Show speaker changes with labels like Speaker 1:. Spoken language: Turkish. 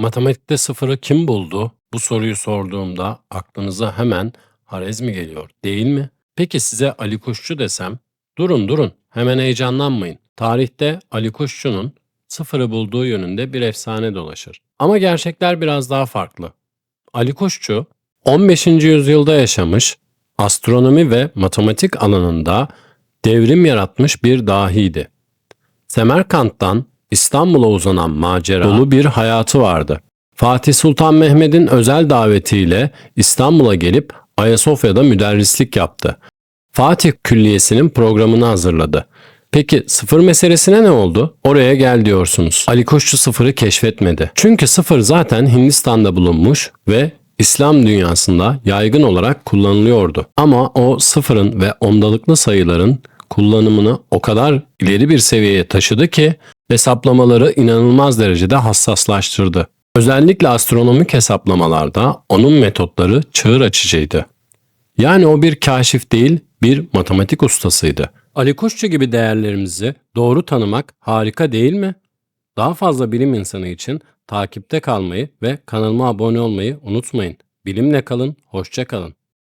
Speaker 1: Matematikte sıfırı kim buldu? Bu soruyu sorduğumda aklınıza hemen Harezmi geliyor, değil mi? Peki size Ali Kuşçu desem, durun durun, hemen heyecanlanmayın. Tarihte Ali Kuşçu'nun sıfırı bulduğu yönünde bir efsane dolaşır. Ama gerçekler biraz daha farklı. Ali Kuşçu 15. yüzyılda yaşamış, astronomi ve matematik alanında devrim yaratmış bir dahiydi. Semerkant'tan İstanbul'a uzanan macera dolu bir hayatı vardı. Fatih Sultan Mehmet'in özel davetiyle İstanbul'a gelip Ayasofya'da müderrislik yaptı. Fatih Külliyesi'nin programını hazırladı. Peki sıfır meselesine ne oldu? Oraya gel diyorsunuz. Ali Koççu sıfırı keşfetmedi. Çünkü sıfır zaten Hindistan'da bulunmuş ve İslam dünyasında yaygın olarak kullanılıyordu. Ama o sıfırın ve ondalıklı sayıların kullanımını o kadar ileri bir seviyeye taşıdı ki hesaplamaları inanılmaz derecede hassaslaştırdı. Özellikle astronomik hesaplamalarda onun metotları çığır açıcıydı. Yani o bir kaşif değil, bir matematik ustasıydı. Ali Kuşçu gibi değerlerimizi doğru tanımak harika değil mi? Daha fazla bilim insanı için takipte kalmayı ve kanalıma abone olmayı unutmayın. Bilimle kalın, hoşça kalın.